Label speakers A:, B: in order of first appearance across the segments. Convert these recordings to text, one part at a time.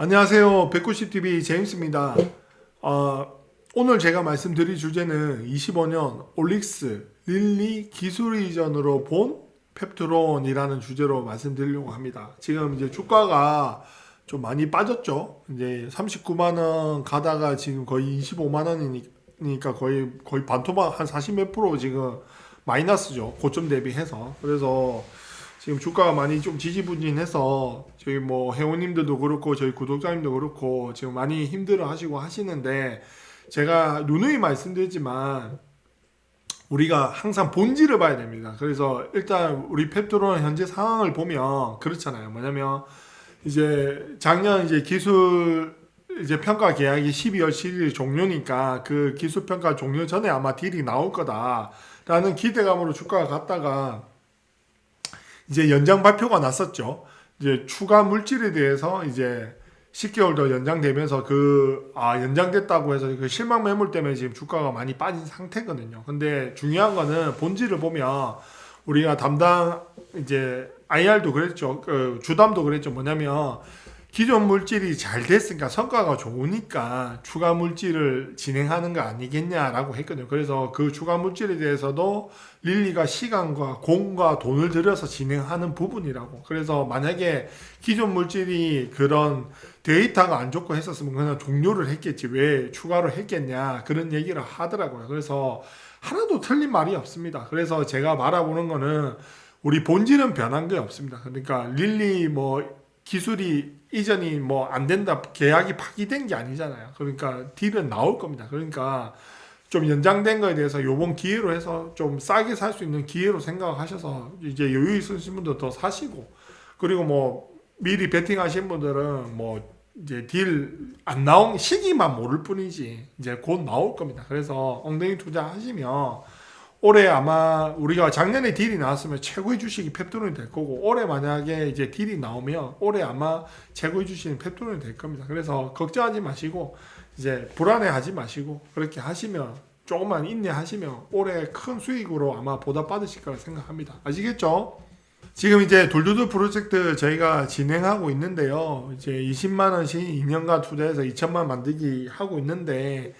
A: 안녕하세요. 190TV 제임스입니다. 어, 오늘 제가 말씀드릴 주제는 25년 올릭스 릴리 기술 이전으로 본 펩트론이라는 주제로 말씀드리려고 합니다. 지금 이제 주가가 좀 많이 빠졌죠. 이제 39만 원 가다가 지금 거의 25만 원이니까 거의 거의 반토막 한 40 몇 프로 지금 마이너스죠. 고점 대비해서. 그래서 지금 주가가 많이 좀 지지부진해서 저희 뭐 회원님들도 그렇고 저희 구독자님도 그렇고 지금 많이 힘들어 하시고 하시는데 제가 누누이 말씀드리지만 우리가 항상 본질을 봐야 됩니다. 그래서 일단 우리 펩트론 현재 상황을 보면 그렇잖아요. 뭐냐면 이제 작년 이제 기술 이제 평가 계약이 12월 7일 종료니까 그 기술 평가 종료 전에 아마 딜이 나올 거다라는 기대감으로 주가가 갔다가 이제 연장 발표가 났었죠. 이제 추가 물질에 대해서 이제 10개월 더 연장되면서 그, 아, 연장됐다고 해서 그 실망 매물 때문에 지금 주가가 많이 빠진 상태거든요. 근데 중요한 거는 본질을 보면 우리가 담당 이제 IR도 그랬죠. 그 주담도 그랬죠. 뭐냐면 기존 물질이 잘 됐으니까 성과가 좋으니까 추가 물질을 진행하는 거 아니겠냐라고 했거든요. 그래서 그 추가 물질에 대해서도 릴리가 시간과 공과 돈을 들여서 진행하는 부분이라고. 그래서 만약에 기존 물질이 그런 데이터가 안 좋고 했었으면 그냥 종료를 했겠지. 왜 추가로 했겠냐. 그런 얘기를 하더라고요. 그래서 하나도 틀린 말이 없습니다. 그래서 제가 말아보는 거는 우리 본질은 변한 게 없습니다. 그러니까 릴리 뭐 기술이 이전이 뭐 안 된다 계약이 파기된 게 아니잖아요. 그러니까 딜은 나올 겁니다. 그러니까 좀 연장된 거에 대해서 요번 기회로 해서 좀 싸게 살 수 있는 기회로 생각하셔서 이제 여유 있으신 분들 더 사시고 그리고 뭐 미리 베팅하신 분들은 뭐 이제 딜 안 나온 시기만 모를 뿐이지 이제 곧 나올 겁니다. 그래서 엉덩이 투자하시면 올해 아마 우리가 작년에 딜이 나왔으면 최고의 주식이 펩토론이 될 거고 올해 만약에 이제 딜이 나오면 올해 아마 최고의 주식은 펩토론이 될 겁니다. 그래서 걱정하지 마시고 이제 불안해하지 마시고 그렇게 하시면 조금만 인내하시면 올해 큰 수익으로 아마 보답받으실 거라 생각합니다. 아시겠죠? 지금 이제 돌두두 프로젝트 저희가 진행하고 있는데요. 이제 20만 원씩 2년간 투자해서 2천만 원 만들기 하고 있는데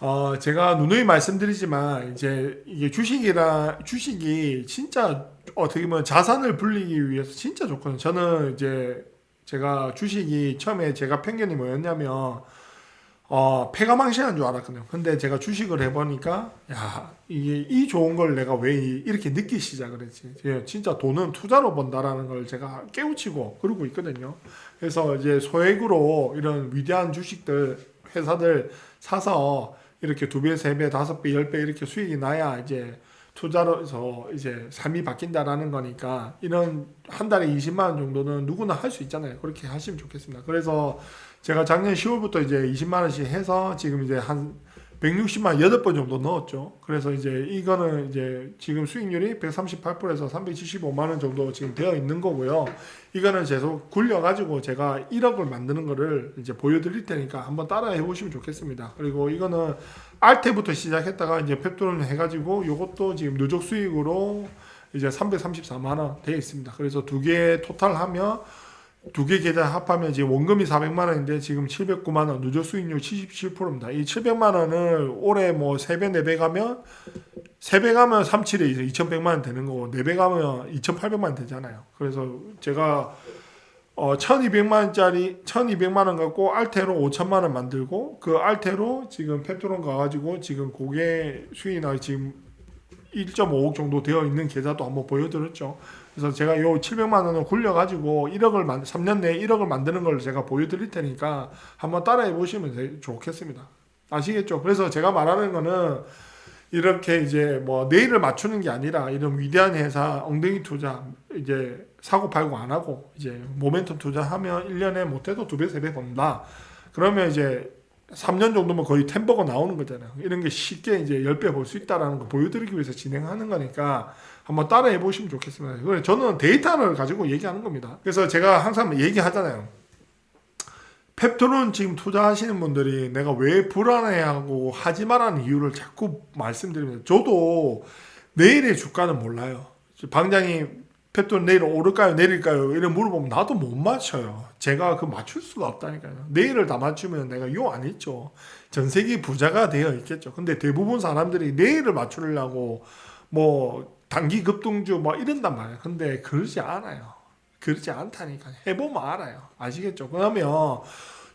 A: 어 제가 누누이 말씀드리지만 이제 이게 주식이라 주식이 진짜 어떻게 보면 자산을 불리기 위해서 진짜 좋거든요. 저는 이제 제가 주식이 처음에 제가 편견이 뭐였냐면 어 폐가망신한 줄 알았거든요. 근데 제가 주식을 해보니까 야 이게 이 좋은 걸 내가 왜 이- 이렇게 늦게 시작을 했지? 예, 진짜 돈은 투자로 번다라는 걸 제가 깨우치고 그러고 있거든요. 그래서 이제 소액으로 이런 위대한 주식들 회사들 사서 이렇게 두 배, 세 배, 다섯 배, 열 배 이렇게 수익이 나야 이제 투자로서 이제 삶이 바뀐다라는 거니까 이런 한 달에 20만 원 정도는 누구나 할 수 있잖아요. 그렇게 하시면 좋겠습니다. 그래서 제가 작년 10월부터 이제 20만 원씩 해서 지금 이제 한 160만 8번 정도 넣었죠. 그래서 이제 이거는 이제 지금 수익률이 138%에서 375만 원 정도 지금 되어 있는 거고요. 이거는 계속 굴려가지고 제가 1억을 만드는 거를 이제 보여드릴 테니까 한번 따라해 보시면 좋겠습니다. 그리고 이거는 알테부터 시작했다가 이제 펩토론 해가지고 이것도 지금 누적 수익으로 이제 334만 원 되어 있습니다. 그래서 두 개 토탈 하면 두 개 계좌 합하면 지금 원금이 400만 원인데 지금 709만 원 누적 수익률 77%입니다. 이 700만 원을 올해 뭐 3배 4배 가면 3배 가면 37에 이제 2100만 원 되는 거고 4배 가면 2800만 원 되잖아요. 그래서 제가 어 1200만 원짜리 1200만 원 갖고 알테로 5천만 원 만들고 그 알테로 지금 펩토론 가 가지고 지금 고개 수익이 나 지금 1.5억 정도 되어 있는 계좌도 한번 보여드렸죠. 그래서 제가 요 700만 원을 굴려가지고 1억을 만 3년 내에 1억을 만드는 걸 제가 보여드릴 테니까 한번 따라해 보시면 되- 좋겠습니다. 아시겠죠? 그래서 제가 말하는 거는 이렇게 이제 뭐 내일을 맞추는 게 아니라 이런 위대한 회사 엉덩이 투자 이제 사고 팔고 안 하고 이제 모멘텀 투자하면 1년에 못해도 두배세배 번다. 그러면 이제 3년 정도면 거의 템버거 나오는 거잖아요. 이런 게 쉽게 이제 10배 벌수 있다라는 거 보여드리기 위해서 진행하는 거니까 한번 따라해 보시면 좋겠습니다. 저는 데이터를 가지고 얘기하는 겁니다. 그래서 제가 항상 얘기하잖아요. 펩토론 지금 투자하시는 분들이 내가 왜 불안해하고 하지 말라는 이유를 자꾸 말씀드립니다. 저도 내일의 주가는 몰라요. 방장이 펩톤 내일 오를까요 내릴까요 이런 물어보면 나도 못 맞춰요 제가 그 맞출 수가 없다니까요 내일을 다 맞추면 내가 요안 했죠 전 세계 부자가 되어 있겠죠 근데 대부분 사람들이 내일을 맞추려고 뭐 단기 급등주 뭐 이런단 말이에요 근데 그러지 않아요 그러지 않다니까 해보면 알아요 아시겠죠 그러면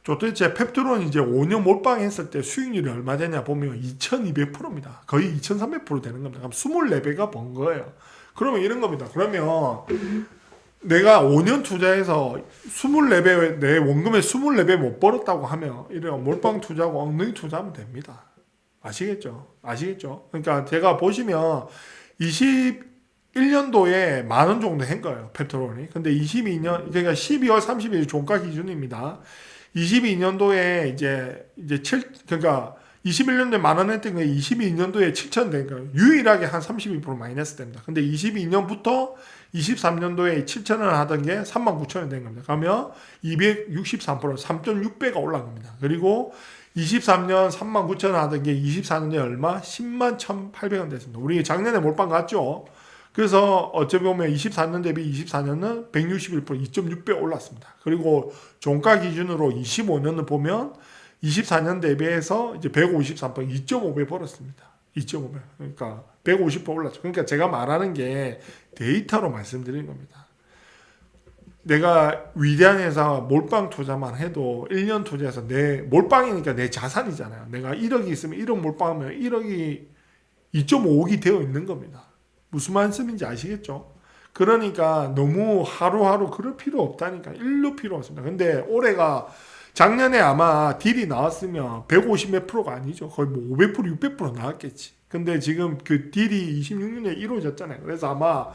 A: 도대체 펩트론 이제 5년 몰빵 했을 때 수익률이 얼마 되냐 보면 2200%입니다. 거의 2300% 되는 겁니다. 그럼 24배가 번 거예요. 그러면 이런 겁니다. 그러면 내가 5년 투자해서 24배, 내 원금에 24배 못 벌었다고 하면 이런 몰빵 투자하고 엉덩이 투자하면 됩니다. 아시겠죠? 아시겠죠? 그러니까 제가 보시면 21년도에 만 원 정도 한 거예요. 펩트론이. 근데 22년, 그러니까 12월 30일 종가 기준입니다. 22년도에 이제 이제 7 그러니까 21년도에 만원 했던 게 22년도에 7천 된 거예요. 유일하게 한 32% 마이너스 됩니다. 근데 22년부터 23년도에 7천 원 하던 게 3만 9천 원된 겁니다. 그러면 263% 3.6배가 올라갑니다. 그리고 23년 3만 9천 원 하던 게 24년에 얼마? 10만 1,800원 됐습니다. 우리 작년에 몰빵 갔죠. 그래서 어찌 보면 24년 대비 24년은 161% 2.6배 올랐습니다. 그리고 종가 기준으로 25년을 보면 24년 대비해서 이제 153% 2.5배 벌었습니다. 2.5배. 그러니까 150% 올랐죠. 그러니까 제가 말하는 게 데이터로 말씀드리는 겁니다. 내가 위대한 회사 몰빵 투자만 해도 1년 투자해서 내 몰빵이니까 내 자산이잖아요. 내가 1억이 있으면 1억 몰빵하면 1억이 2.5억이 되어 있는 겁니다. 무슨 말씀인지 아시겠죠? 그러니까 너무 하루하루 그럴 필요 없다니까. 일로 필요 없습니다. 근데 올해가 작년에 아마 딜이 나왔으면 150몇 프로가 아니죠. 거의 뭐 500%, 600% 나왔겠지. 근데 지금 그 딜이 26년에 이루어졌잖아요. 그래서 아마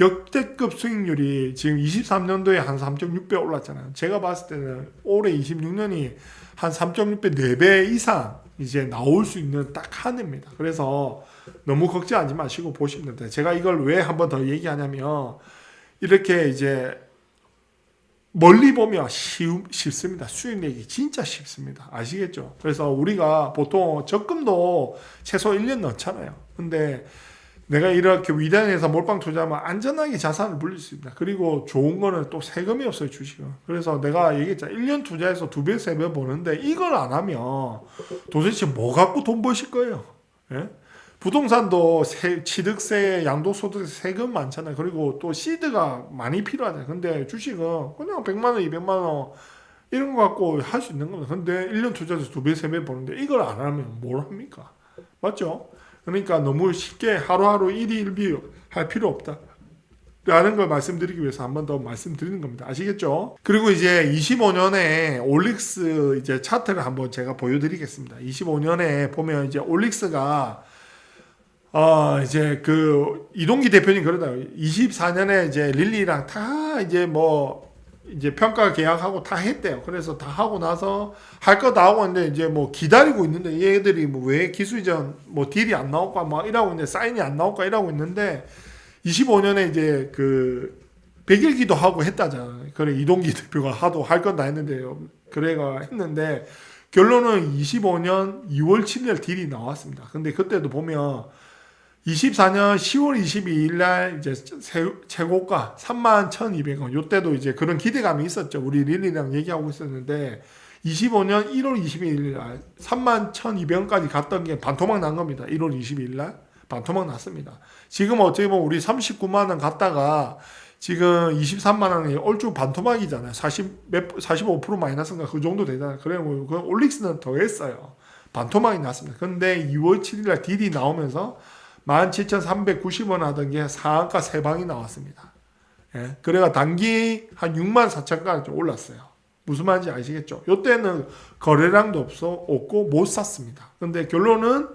A: 역대급 수익률이 지금 23년도에 한 3.6배 올랐잖아요. 제가 봤을 때는 올해 26년이 한 3.6배, 4배 이상 이제 나올 수 있는 딱 한 해입니다. 그래서 너무 걱정하지 마시고 보시면 됩니다. 제가 이걸 왜 한 번 더 얘기하냐면 이렇게 이제 멀리 보면 쉬우, 쉽습니다. 수익 내기 진짜 쉽습니다. 아시겠죠? 그래서 우리가 보통 적금도 최소 1년 넣잖아요. 근데 내가 이렇게 위단에서 몰빵 투자하면 안전하게 자산을 불릴 수 있다. 그리고 좋은 거는 또 세금이 없어요, 주식은. 그래서 내가 얘기했잖아. 1년 투자해서 두 배, 세 배 버는데 이걸 안 하면 도대체 뭐 갖고 돈 버실 거예요? 예? 부동산도 세, 취득세, 양도소득세 세금 많잖아요. 그리고 또 시드가 많이 필요하잖아요. 근데 주식은 그냥 100만 원, 200만 원 이런 거 갖고 할 수 있는 겁니다. 근데 1년 투자해서 두 배, 세 배 버는데 이걸 안 하면 뭘 합니까? 맞죠? 그러니까 너무 쉽게 하루하루 일이 일비 할 필요 없다. 라는 걸 말씀드리기 위해서 한 번 더 말씀드리는 겁니다. 아시겠죠? 그리고 이제 25년에 올릭스 이제 차트를 한번 제가 보여드리겠습니다. 25년에 보면 이제 올릭스가 어 이제 그 이동기 대표님 그러다 24년에 이제 릴리랑 다 이제 뭐 이제 평가 계약하고 다 했대요. 그래서 다 하고 나서 할 거 다 하고 있는데 이제 뭐 기다리고 있는데 얘들이 뭐 왜 기술 이전 뭐 딜이 안 나올까 막 이러고 있는데 사인이 안 나올까 이러고 있는데 25년에 이제 그 백일기도 하고 했다잖아요. 그래 이동기 대표가 하도 할 건 다 했는데요. 그래가 했는데 결론은 25년 2월 7일 딜이 나왔습니다. 근데 그때도 보면 24년 10월 22일 날 이제 세- 최고가 31,200원. 요때도 이제 그런 기대감이 있었죠. 우리 릴리랑 얘기하고 있었는데 25년 1월 22일 날 31,200원까지 갔던 게 반토막 난 겁니다. 1월 22일 날 반토막 났습니다. 지금 어떻게 보면 우리 39만 원 갔다가 지금 23만 원이 얼추 반토막이잖아요. 40, 몇, 45% 마이너스인가 그 정도 되잖아요. 그래, 뭐, 그 올릭스는 더 했어요. 반토막이 났습니다. 근데 2월 7일 날 딜이 나오면서 17,390원 하던 게 상한가 세 방이 나왔습니다. 예. 그래가 단기 한 6만 4천까지 좀 올랐어요. 무슨 말인지 아시겠죠? 요때는 거래량도 없어, 없고 못 샀습니다. 근데 결론은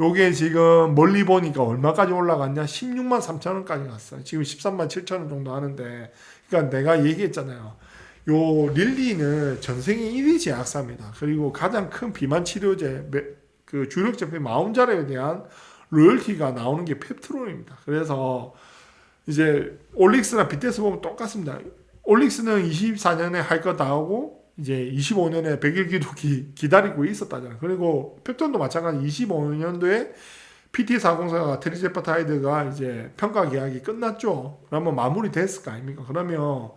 A: 요게 지금 멀리 보니까 얼마까지 올라갔냐? 16만 3천 원까지 갔어요. 지금 13만 7천 원 정도 하는데, 그러니까 내가 얘기했잖아요. 요 릴리는 전생에 1위 제약사입니다. 그리고 가장 큰 비만 치료제, 매- 그 주력 제품 마운자레에 대한 로열티가 나오는 게 펩트론입니다. 그래서 이제 올릭스나 BTS 보면 똑같습니다. 올릭스는 24년에 할 거 다 하고 이제 25년에 100일 기록이 기다리고 있었다잖아요. 그리고 펩톤도 마찬가지 25년도에 PT404가 트리제파타이드가 이제 평가 계약이 끝났죠. 그러면 마무리 됐을 거 아닙니까? 그러면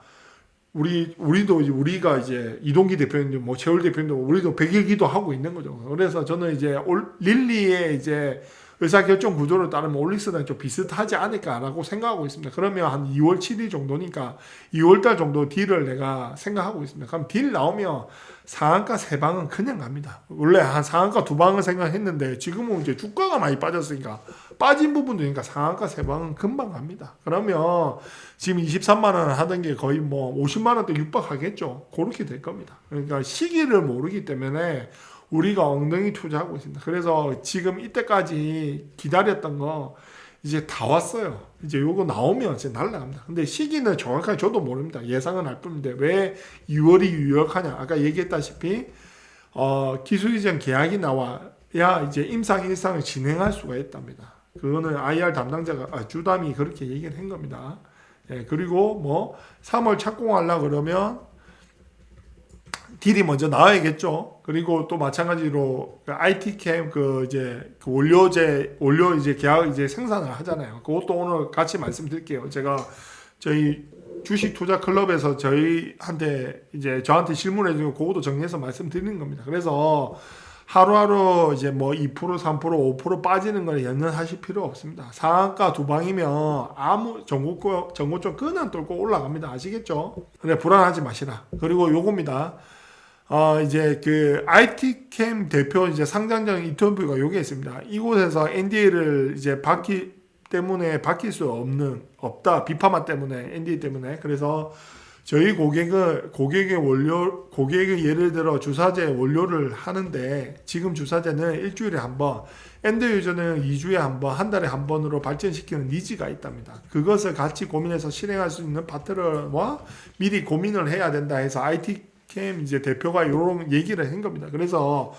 A: 우리 우리도 이제 우리가 이제 이동기 대표님, 뭐 최울 대표님도 우리도 100일 기도 하고 있는 거죠. 그래서 저는 이제 올, 릴리의 이제 의사결정 구조를 따르면 올릭스랑 좀 비슷하지 않을까라고 생각하고 있습니다. 그러면 한 2월 7일 정도니까 2월달 정도 딜을 내가 생각하고 있습니다. 그럼 딜 나오면 상한가 세 방은 그냥 갑니다. 원래 한 상한가 두 방을 생각했는데 지금은 이제 주가가 많이 빠졌으니까 빠진 부분도 니까 상한가 세 방은 금방 갑니다. 그러면 지금 23만 원 하던 게 거의 뭐 50만 원대 육박하겠죠. 그렇게 될 겁니다. 그러니까 시기를 모르기 때문에 우리가 엉덩이 투자하고 있습니다. 그래서 지금 이때까지 기다렸던 거 이제 다 왔어요. 이제 요거 나오면 이제 날라갑니다. 근데 시기는 정확하게 저도 모릅니다. 예상은 할 뿐인데 왜 6월이 유력하냐? 아까 얘기했다시피 어, 기술 이전 계약이 나와야 이제 임상 일상을 진행할 수가 있답니다. 그거는 IR 담당자가 아, 주담이 그렇게 얘기를 한 겁니다. 예, 그리고 뭐 3월 착공하려 그러면 딜이 먼저 나와야겠죠. 그리고 또 마찬가지로 IT캠 그 이제 그 원료제 원료 이제 계약 이제 생산을 하잖아요. 그것도 오늘 같이 말씀드릴게요. 제가 저희 주식 투자 클럽에서 저희한테 이제 저한테 질문해 주고 그것도 정리해서 말씀드리는 겁니다. 그래서 하루하루 이제 뭐 2% 3% 5% 빠지는 걸 연연하실 필요 없습니다. 상한가 두 방이면 아무 전고점 전고점 끈안 뚫고 올라갑니다. 아시겠죠? 근데 불안하지 마시라. 그리고 요겁니다. 어 이제 그 IT캠 대표 이제 상장장 인터뷰가 여기에 있습니다. 이곳에서 NDA를 이제 받기 때문에 바뀔 수 없는 없다 비파마 때문에 NDA 때문에 그래서 저희 고객을 고객의 원료 고객의 예를 들어 주사제 원료를 하는데 지금 주사제는 일주일에 한 번, 엔드 유저는 2주에 한 번, 한 달에 한 번으로 발전시키는 니즈가 있답니다. 그것을 같이 고민해서 실행할 수 있는 파트너와 미리 고민을 해야 된다 해서 IT 캠 이제 대표가 이런 얘기를 한 겁니다. 그래서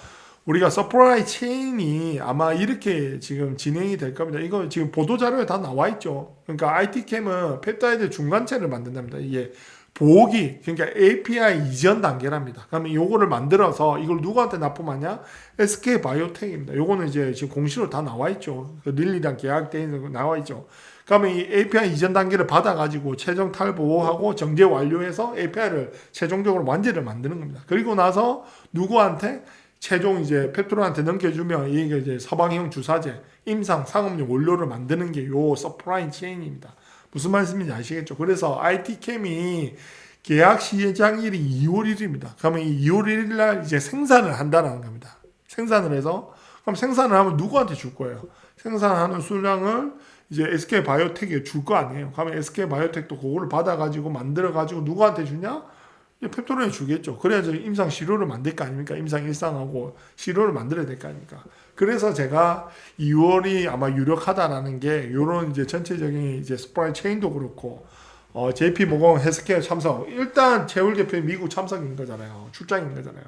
A: 우리가 서프라이 체인이 아마 이렇게 지금 진행이 될 겁니다. 이거 지금 보도 자료에 다 나와 있죠. 그러니까 IT캠은 펩타이드 중간체를 만든답니다. 이게 보기 그러니까 API 이전 단계랍니다. 그러면 요거를 만들어서 이걸 누구한테 납품하냐? SK 바이오텍입니다. 요거는 이제 지금 공시로 다 나와 있죠. 그 릴리랑 계약돼 있는 거 나와 있죠. 그러면 이 API 이전 단계를 받아가지고 최종 탈보호하고 정제 완료해서 API를 최종적으로 완제를 만드는 겁니다. 그리고 나서 누구한테 최종 이제 페트로한테 넘겨주면 이게 이제 서방형 주사제, 임상 상업용 원료를 만드는 게 요 서프라인 체인입니다. 무슨 말씀인지 아시겠죠? 그래서 IT캠이 계약 시장일이 2월 1일입니다. 그러면 이 2월 1일 날 이제 생산을 한다는 겁니다. 생산을 해서 그럼 생산을 하면 누구한테 줄 거예요? 생산하는 수량을 이제 SK 바이오텍에 줄거 아니에요. 그러면 SK 바이오텍도 그거를 받아가지고 만들어가지고 누구한테 주냐? 펩토론에 주겠죠. 그래야지 임상 시료를 만들 거 아닙니까? 임상 일상하고 시료를 만들어야 될 거 아닙니까? 그래서 제가 2월이 아마 유력하다라는 게 요런 이제 전체적인 이제 스프라이 체인도 그렇고 어, JP 모건 헬스케어 참석 일단 재울 대표님 미국 참석인 거잖아요. 출장인 거잖아요.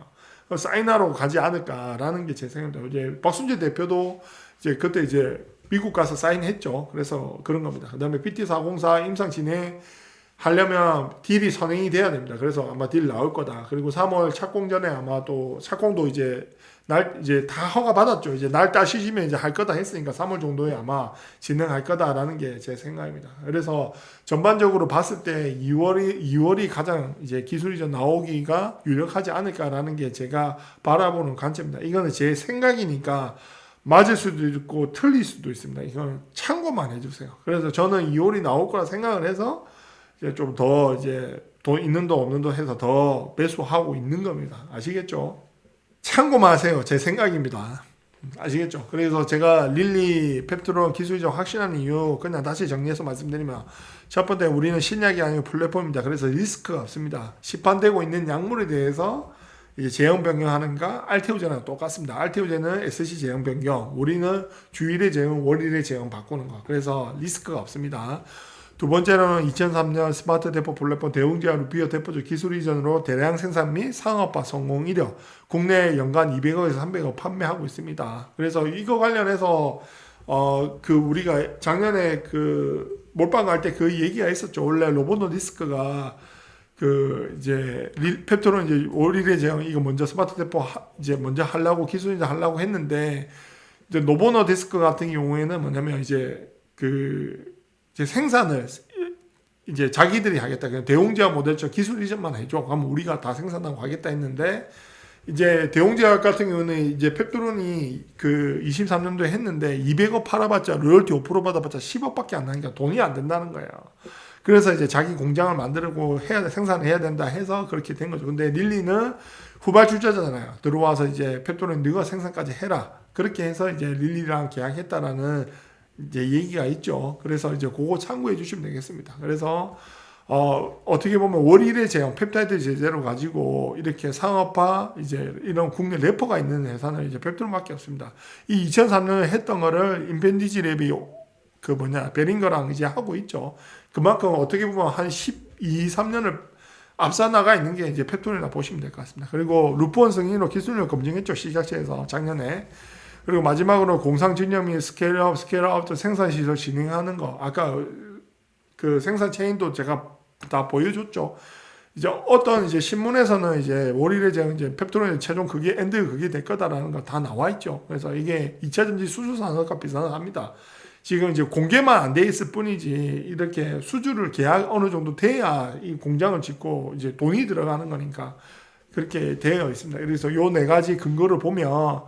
A: 사인하러 가지 않을까라는 게 제 생각입니다. 이제 박순재 대표도 이제 그때 이제 미국 가서 사인했죠. 그래서 그런 겁니다. 그 다음에 PT404 임상 진행 하려면 딜이 선행이 돼야 됩니다. 그래서 아마 딜 나올 거다. 그리고 3월 착공 전에 아마 또 착공도 이제 날 이제 다 허가 받았죠. 이제 날 따시시면 이제 할 거다 했으니까 3월 정도에 아마 진행할 거다라는 게 제 생각입니다. 그래서 전반적으로 봤을 때 2월이 2월이 가장 이제 기술이 좀 나오기가 유력하지 않을까라는 게 제가 바라보는 관점입니다. 이거는 제 생각이니까 맞을 수도 있고 틀릴 수도 있습니다. 이건 참고만 해주세요. 그래서 저는 2월이 나올 거라 생각을 해서 이제 좀 더 이제 돈 있는 돈 없는 돈 해서 더 매수하고 있는 겁니다. 아시겠죠? 참고만 하세요. 제 생각입니다. 아시겠죠? 그래서 제가 릴리 펩트론 기술적 확신하는 이유 그냥 다시 정리해서 말씀드리면 첫 번째 우리는 신약이 아니고 플랫폼입니다. 그래서 리스크가 없습니다. 시판되고 있는 약물에 대해서 이제 제형 변경하는가 알테오제랑 똑같습니다. 알테오제는 SC 제형 변경, 우리는 주일의 제형, 월일의 제형 바꾸는 거. 그래서 리스크가 없습니다. 두 번째로는 2003년 스마트 대포 플랫폼 대웅지와 루피어 대포주 기술 이전으로 대량 생산 및 상업화 성공 이력 국내 연간 200억에서 300억 판매하고 있습니다. 그래서 이거 관련해서 어 그 우리가 작년에 그 몰빵 갈 때 그 얘기가 있었죠. 원래 로보노 디스크가 그 이제 릴, 펩토론 이제 올일의 제형 이거 먼저 스마트 대포 하, 이제 먼저 하려고 기술 이전 하려고 했는데 이제 노보너 디스크 같은 경우에는 뭐냐면 이제 그 이제 생산을 이제 자기들이 하겠다. 그냥 대웅제약 모델처럼 기술 이전만 해줘. 그러면 우리가 다 생산하고 하겠다 했는데 이제 대웅제약 같은 경우는 이제 펩토론이 그 23년도에 했는데 200억 팔아봤자 로열티 5% 받아봤자 10억밖에 안 나니까 돈이 안 된다는 거예요. 그래서 이제 자기 공장을 만들고 해야 생산을 해야 된다 해서 그렇게 된 거죠. 근데 릴리는 후발주자잖아요. 들어와서 이제 펩토론 네가 생산까지 해라. 그렇게 해서 이제 릴리랑 계약했다라는 이제 얘기가 있죠. 그래서 이제 그거 참고해 주시면 되겠습니다. 그래서 어, 어떻게 보면 월일의 제형, 펩타이드 제재로 가지고 이렇게 상업화, 이제 이런 국내 래퍼가 있는 회사는 이제 펩토론밖에 없습니다. 이 2003년에 했던 거를 인펜디지 랩이 그 뭐냐, 베링거랑 이제 하고 있죠. 그만큼 어떻게 보면 한 12, 3년을 앞서 나가 있는 게 이제 펩톤이라 보시면 될 것 같습니다. 그리고 루폰 승인으로 기술력 검증했죠. 시작체에서 작년에. 그리고 마지막으로 공상 진영 및 스케일업, 스케일업 생산 시설 진행하는 거. 아까 그 생산 체인도 제가 다 보여줬죠. 이제 어떤 이제 신문에서는 이제 월일에 제가 이제 펩토론의 최종 그게 엔드 그게 될 거다라는 거 다 나와 있죠. 그래서 이게 2차 전지 수주 산업과 비슷합니다. 지금 이제 공개만 안 돼 있을 뿐이지 이렇게 수주를 계약 어느 정도 돼야 이 공장을 짓고 이제 돈이 들어가는 거니까 그렇게 되어 있습니다. 그래서 요 네 가지 근거를 보면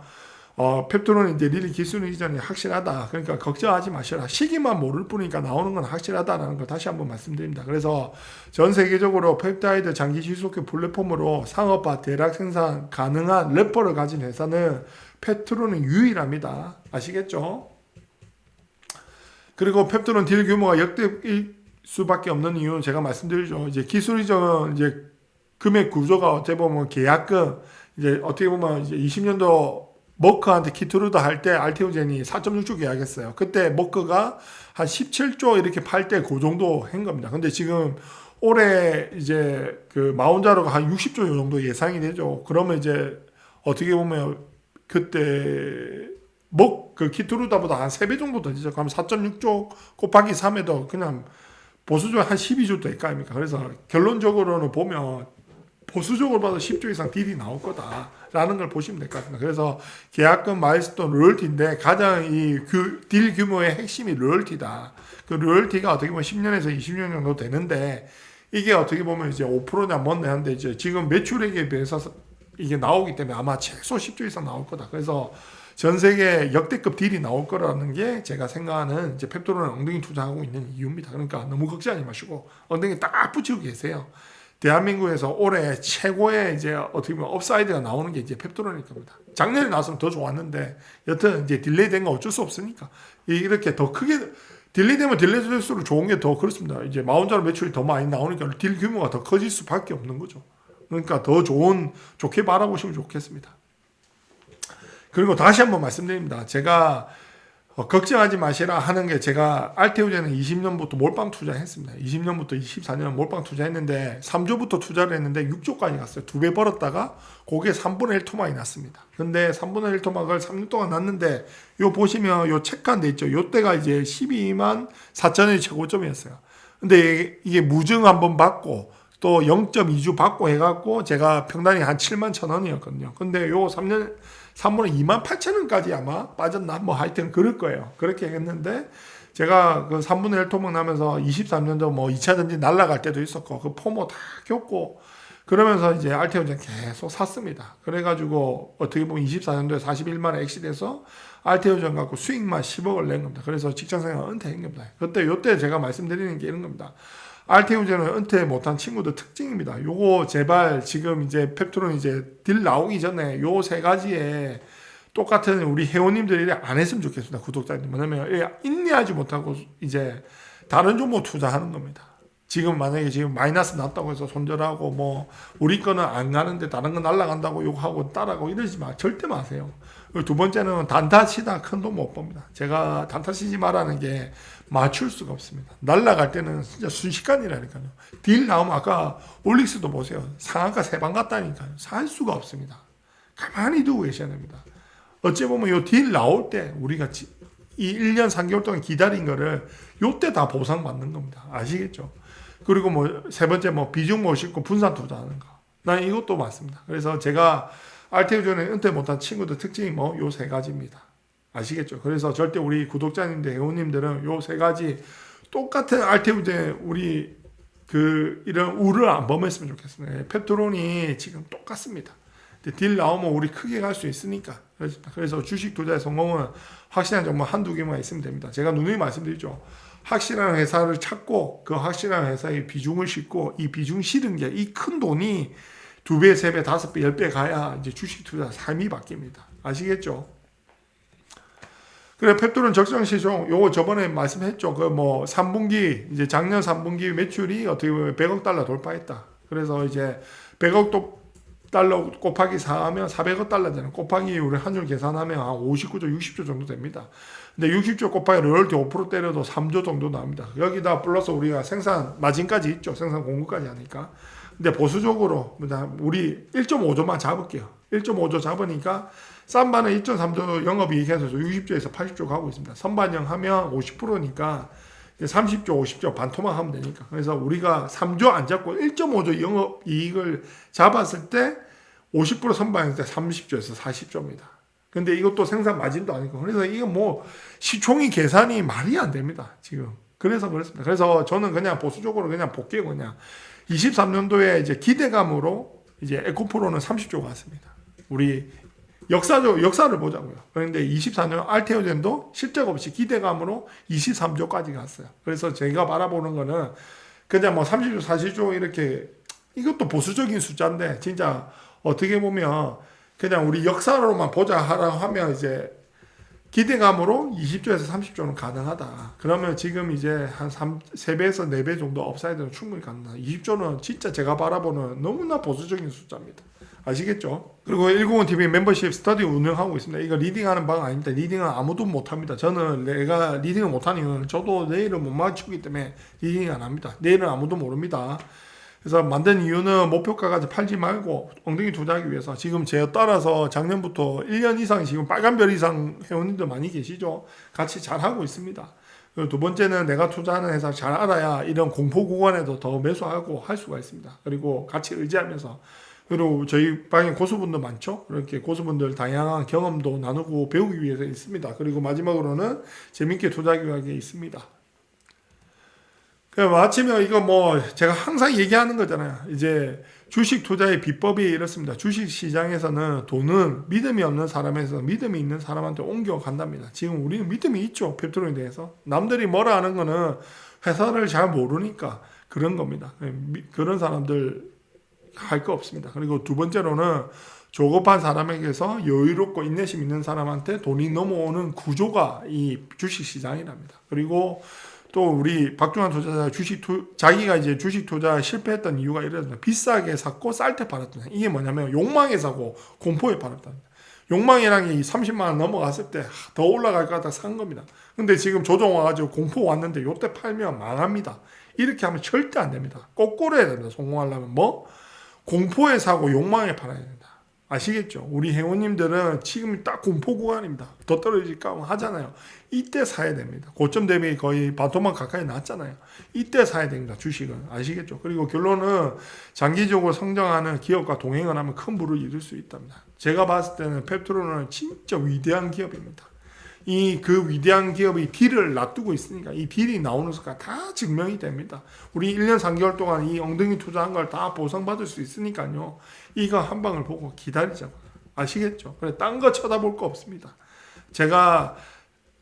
A: 어, 펩토론 이제 릴리 기술 이전이 확실하다. 그러니까 걱정하지 마시라. 시기만 모를 뿐이니까 나오는 건 확실하다라는 거 다시 한번 말씀드립니다. 그래서 전 세계적으로 펩타이드 장기 지속형 플랫폼으로 상업화 대략 생산 가능한 래퍼를 가진 회사는 페트론은 유일합니다. 아시겠죠? 그리고 펩토론 딜 규모가 역대일 수밖에 없는 이유는 제가 말씀드리죠. 이제 기술 이전 이제 금액 구조가 어떻게 보면 계약금 이제 어떻게 보면 이제 20년도 머크한테 키트루드 할때 알테오젠이 4.6조 계약했어요. 그때 머크가 한 17조 이렇게 팔 때 그 정도 한 겁니다. 근데 지금 올해 이제 그 마운자로가 한 60조 정도 예상이 되죠. 그러면 이제 어떻게 보면 그때 먹 그 키트루다보다 한 3배 정도 더 되죠. 그럼 4.6조 곱하기 3에도 그냥 보수적으로 한 12조 될거 아닙니까? 그래서 결론적으로는 보면 보수적으로 봐도 10조 이상 딜이 나올 거다라는 걸 보시면 될 것 같습니다. 그래서 계약금 마일스톤 로열티인데 가장 이 딜 규모의 핵심이 로열티다. 그 로열티가 어떻게 보면 10년에서 20년 정도 되는데 이게 어떻게 보면 이제 5%냐 뭔데 하는데 이제 지금 매출액에 비해서 이게 나오기 때문에 아마 최소 10조 이상 나올 거다. 그래서 전 세계 역대급 딜이 나올 거라는 게 제가 생각하는 이제 펩토론을 엉덩이 투자하고 있는 이유입니다. 그러니까 너무 걱정하지 마시고 엉덩이 딱 붙이고 계세요. 대한민국에서 올해 최고의 이제 어떻게 보면 업사이드가 나오는 게 이제 펩토론일 겁니다. 작년에 나왔으면 더 좋았는데 여튼 이제 딜레이 된거 어쩔 수 없으니까 이렇게 더 크게 딜레이 되면 딜레이 될수록 좋은 게 더 그렇습니다. 이제 마운자로 매출이 더 많이 나오니까 딜 규모가 더 커질 수밖에 없는 거죠. 그러니까 더 좋은 좋게 바라보시면 좋겠습니다. 그리고 다시 한번 말씀드립니다. 제가 어, 걱정하지 마시라 하는 게 제가 알테오제는 20년부터 몰빵 투자했습니다. 20년부터 24년 몰빵 투자했는데 3조부터 투자를 했는데 6조까지 갔어요. 두 배 벌었다가 그게 3분의 1 토막이 났습니다. 근데 3분의 1 토막을 3년 동안 났는데 요 보시면 요 체크한 데 있죠. 요 때가 이제 12만 4천원이 최고점이었어요. 근데 이게 무증 한번 받고 또 0.2주 받고 해갖고 제가 평단이 한 7만 천 원이었거든요. 근데 요 3년 3분의 2만 8천 원까지 아마 빠졌나 뭐 하여튼 그럴 거예요. 그렇게 했는데 제가 그 3분의 1 토막 나면서 23년도 뭐 2차 전지 날라갈 때도 있었고 그 포모 다 겪고 그러면서 이제 알테오젠 계속 샀습니다. 그래가지고 어떻게 보면 24년도에 41만 원 엑시돼서 알테오젠 갖고 수익만 10억을 낸 겁니다. 그래서 직장생활 은퇴한 겁니다. 그때 요때 제가 말씀드리는 게 이런 겁니다. 알테오젠은 은퇴 못한 친구들 특징입니다. 요거 제발 지금 이제 펩토론 이제 딜 나오기 전에 요 세 가지에 똑같은 우리 회원님들이 안 했으면 좋겠습니다. 구독자님. 뭐냐면 인내하지 못하고 이제 다른 종목 투자하는 겁니다. 지금 만약에 지금 마이너스 났다고 해서 손절하고 뭐 우리 거는 안 가는데 다른 거 날라간다고 욕하고 따라고 이러지 마. 절대 마세요. 두 번째는 단타 치다 큰 돈 못 봅니다. 제가 단타 치지 말라는 게 맞출 수가 없습니다. 날라갈 때는 진짜 순식간이라니까요. 딜 나오면 아까 올릭스도 보세요. 상한가 세 방 갔다니까요. 살 수가 없습니다. 가만히 두고 계셔야 됩니다. 어찌 보면 요 딜 나올 때 우리가 이 1년 3개월 동안 기다린 거를 요때 다 보상받는 겁니다. 아시겠죠? 그리고 뭐 세 번째 뭐 비중 모시고 분산 투자하는 거. 난 이것도 맞습니다. 그래서 제가 알테오전에 은퇴 못한 친구들 특징이 뭐 요 세 가지입니다. 아시겠죠? 그래서 절대 우리 구독자님들, 회원님들은 요 세 가지 똑같은 알테우제 우리 그 이런 우를 안 범했으면 좋겠습니다. 예, 펩토론이 지금 똑같습니다. 딜 나오면 우리 크게 갈 수 있으니까. 그래서 주식 투자의 성공은 확실한 정보 한두 개만 있으면 됩니다. 제가 누누이 말씀드리죠. 확실한 회사를 찾고 그 확실한 회사의 비중을 싣고 이 비중 실은 게 이 큰 돈이 두 배, 세 배, 다섯 배, 열 배 가야 이제 주식 투자 삶이 바뀝니다. 아시겠죠? 그래 펩토론 적정 시종 요거 저번에 말씀했죠. 그 뭐 3분기 이제 작년 3분기 매출이 어떻게 보면 100억 달러 돌파했다. 그래서 이제 100억 도, 달러 곱하기 4하면 400억 달러잖아요. 곱하기 우리 환율 계산하면 한 59조, 60조 정도 됩니다. 근데 60조 곱하기 로열티 5% 때려도 3조 정도 나옵니다. 여기다 플러스 우리가 생산 마진까지 있죠. 생산 공급까지 하니까. 근데 보수적으로 우리 1.5조만 잡을게요. 1.5조 잡으니까 쌈바는 2.3조 영업이익에서 60조에서 80조 가고 있습니다. 선반영 하면 50%니까 30조, 50조 반토막 하면 되니까. 그래서 우리가 3조 안 잡고 1.5조 영업이익을 잡았을 때 50% 선반영 때 30조에서 40조입니다. 근데 이것도 생산 마진도 아니고 그래서 이거 뭐 시총이 계산이 말이 안 됩니다. 지금. 그래서 그렇습니다. 그래서 저는 그냥 보수적으로 그냥 볼게요. 그냥 23년도에 이제 기대감으로 이제 에코프로는 30조 갔습니다. 우리 역사적 역사를 보자고요. 그런데 24년 알테오젠도 실적 없이 기대감으로 23조까지 갔어요. 그래서 제가 바라보는 거는 그냥 뭐 30조, 40조 이렇게 이것도 보수적인 숫자인데 진짜 어떻게 보면 그냥 우리 역사로만 보자 하라 하면 이제 기대감으로 20조에서 30조는 가능하다. 그러면 지금 이제 한 3, 3배에서 4배 정도 업사이드는 충분히 가능하다. 20조는 진짜 제가 바라보는 너무나 보수적인 숫자입니다. 아시겠죠? 그리고 190TV 멤버십 스터디 운영하고 있습니다. 이거 리딩하는 바가 아닙니다. 리딩은 아무도 못합니다. 저는 내가 리딩을 못하는 이유는 저도 내일은 못 맞추기 때문에 리딩 안 합니다. 내일은 아무도 모릅니다. 그래서 만든 이유는 목표가까지 팔지 말고 엉덩이 투자하기 위해서 지금 제 따라서 작년부터 1년 이상 지금 빨간별 이상 회원님들 많이 계시죠. 같이 잘 하고 있습니다. 두 번째는 내가 투자하는 회사 잘 알아야 이런 공포 구간에도 더 매수하고 할 수가 있습니다. 그리고 같이 의지하면서 그리고 저희 방에 고수분들 많죠. 그렇게 고수분들 다양한 경험도 나누고 배우기 위해서 있습니다. 그리고 마지막으로는 재밌게 투자하기 위해 있습니다. 그 마치면 이거 뭐 제가 항상 얘기하는 거잖아요. 이제 주식 투자의 비법이 이렇습니다. 주식 시장에서는 돈은 믿음이 없는 사람에서 믿음이 있는 사람한테 옮겨 간답니다. 지금 우리는 믿음이 있죠. 펩토론에 대해서. 남들이 뭐라 하는 거는 회사를 잘 모르니까 그런 겁니다. 그런 사람들 할 거 없습니다. 그리고 두 번째로는 조급한 사람에게서 여유롭고 인내심 있는 사람한테 돈이 넘어오는 구조가 이 주식 시장이랍니다. 그리고 또 우리 박중환 투자자 주식 투 자기가 이제 주식 투자 실패했던 이유가 이랬습니다. 비싸게 샀고 쌀 때 팔았다. 이게 뭐냐면 욕망에 사고 공포에 팔았다. 욕망이랑 이 30만 원 넘어갔을 때 더 올라갈 것 같아 산 겁니다. 근데 지금 조정 와가지고 공포 왔는데 요때 팔면 망합니다. 이렇게 하면 절대 안 됩니다. 거꾸로 해야 됩니다. 성공하려면 뭐 공포에 사고 욕망에 팔아야 된다. 아시겠죠? 우리 회원님들은 지금 딱 공포 구간입니다. 더 떨어질까 하잖아요. 이때 사야 됩니다. 고점 대비 거의 반토막 가까이 났잖아요. 이때 사야 됩니다. 주식은. 아시겠죠? 그리고 결론은 장기적으로 성장하는 기업과 동행을 하면 큰 부를 이룰 수 있답니다. 제가 봤을 때는 펩트로는 진짜 위대한 기업입니다. 이 그 위대한 기업이 딜을 놔두고 있으니까 이 딜이 나오는 수가 다 증명이 됩니다. 우리 1년 3개월 동안 이 엉덩이 투자한 걸 다 보상받을 수 있으니까요. 이거 한 방을 보고 기다리자고. 아시겠죠? 그래, 딴거 쳐다볼 거 없습니다. 제가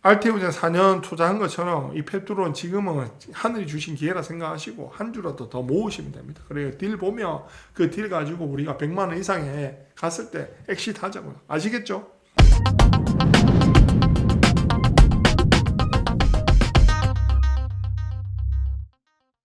A: 알테오젠 4년 투자한 것처럼 이 펩트론 지금은 하늘이 주신 기회라 생각하시고 한 주라도 더 모으시면 됩니다. 그래요. 딜 보면 그 딜 가지고 우리가 100만 원 이상에 갔을 때 엑시트 하자고요. 아시겠죠?